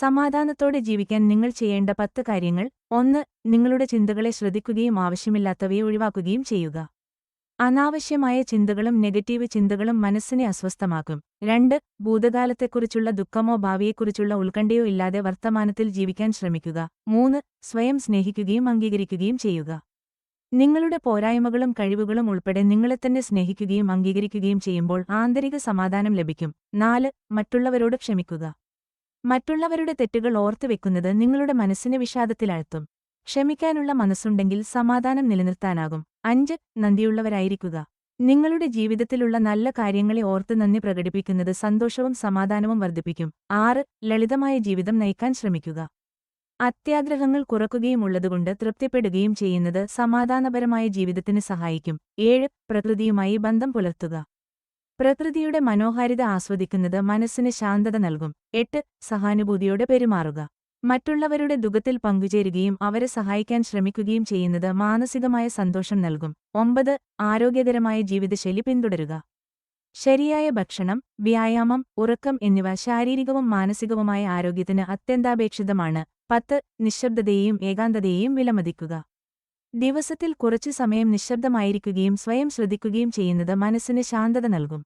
സമാധാനത്തോടെ ജീവിക്കാൻ നിങ്ങൾ ചെയ്യേണ്ട പത്ത് കാര്യങ്ങൾ. ഒന്ന് നിങ്ങളുടെ ചിന്തകളെ ശ്രദ്ധിക്കുകയും ആവശ്യമില്ലാത്തവയെ ഒഴിവാക്കുകയും ചെയ്യുക. അനാവശ്യമായ ചിന്തകളും നെഗറ്റീവ് ചിന്തകളും മനസ്സിനെ അസ്വസ്ഥമാക്കും. രണ്ട് ഭൂതകാലത്തെക്കുറിച്ചുള്ള ദുഃഖമോ ഭാവിയെക്കുറിച്ചുള്ള ഉത്കണ്ഠയോ ഇല്ലാതെ വർത്തമാനത്തിൽ ജീവിക്കാൻ ശ്രമിക്കുക. മൂന്ന് സ്വയം സ്നേഹിക്കുകയും അംഗീകരിക്കുകയും ചെയ്യുക. നിങ്ങളുടെ പോരായ്മകളും കഴിവുകളും ഉൾപ്പെടെ നിങ്ങളെ തന്നെ സ്നേഹിക്കുകയും അംഗീകരിക്കുകയും ചെയ്യുമ്പോൾ ആന്തരിക സമാധാനം ലഭിക്കും. നാല് മറ്റുള്ളവരോട് ക്ഷമിക്കുക. മറ്റുള്ളവരുടെ തെറ്റുകൾ ഓർത്തുവെക്കുന്നത് നിങ്ങളുടെ മനസ്സിനെ വിഷാദത്തിലാഴ്ത്തും. ക്ഷമിക്കാനുള്ള മനസ്സുണ്ടെങ്കിൽ സമാധാനം നിലനിർത്താനാകും. അഞ്ച് നന്ദിയുള്ളവരായിരിക്കുക. നിങ്ങളുടെ ജീവിതത്തിലുള്ള നല്ല കാര്യങ്ങളെ ഓർത്ത് നന്ദി പ്രകടിപ്പിക്കുന്നത് സന്തോഷവും സമാധാനവും വർദ്ധിപ്പിക്കും. ആറ് ലളിതമായ ജീവിതം നയിക്കാൻ ശ്രമിക്കുക. അത്യാഗ്രഹങ്ങൾ കുറക്കുകയും ഉള്ളതുകൊണ്ട് തൃപ്തിപ്പെടുകയും ചെയ്യുന്നത് സമാധാനപരമായ ജീവിതത്തിന് സഹായിക്കും. ഏഴ് പ്രകൃതിയുമായി ബന്ധം പുലർത്തുക. പ്രകൃതിയുടെ മനോഹാരിത ആസ്വദിക്കുന്നത് മനസ്സിന് ശാന്തത നൽകും. എട്ട് സഹാനുഭൂതിയോടെ പെരുമാറുക. മറ്റുള്ളവരുടെ ദുഃഖത്തിൽ പങ്കുചേരുകയും അവരെ സഹായിക്കാൻ ശ്രമിക്കുകയും ചെയ്യുന്നത് മാനസികമായ സന്തോഷം നൽകും. ഒമ്പത് ആരോഗ്യകരമായ ജീവിതശൈലി പിന്തുടരുക. ശരിയായ ഭക്ഷണം വ്യായാമം ഉറക്കം എന്നിവ ശാരീരികവും മാനസികവുമായ ആരോഗ്യത്തിന് അത്യന്താപേക്ഷിതമാണ്. പത്ത് നിശബ്ദതയെയും ഏകാന്തതയെയും വിലമതിക്കുക. ദിവസത്തിൽ കുറച്ചു സമയം നിശബ്ദമായിരിക്കുകയും സ്വയം ശ്രദ്ധിക്കുകയും ചെയ്യുന്നത് മനസ്സിന് ശാന്തത നൽകും.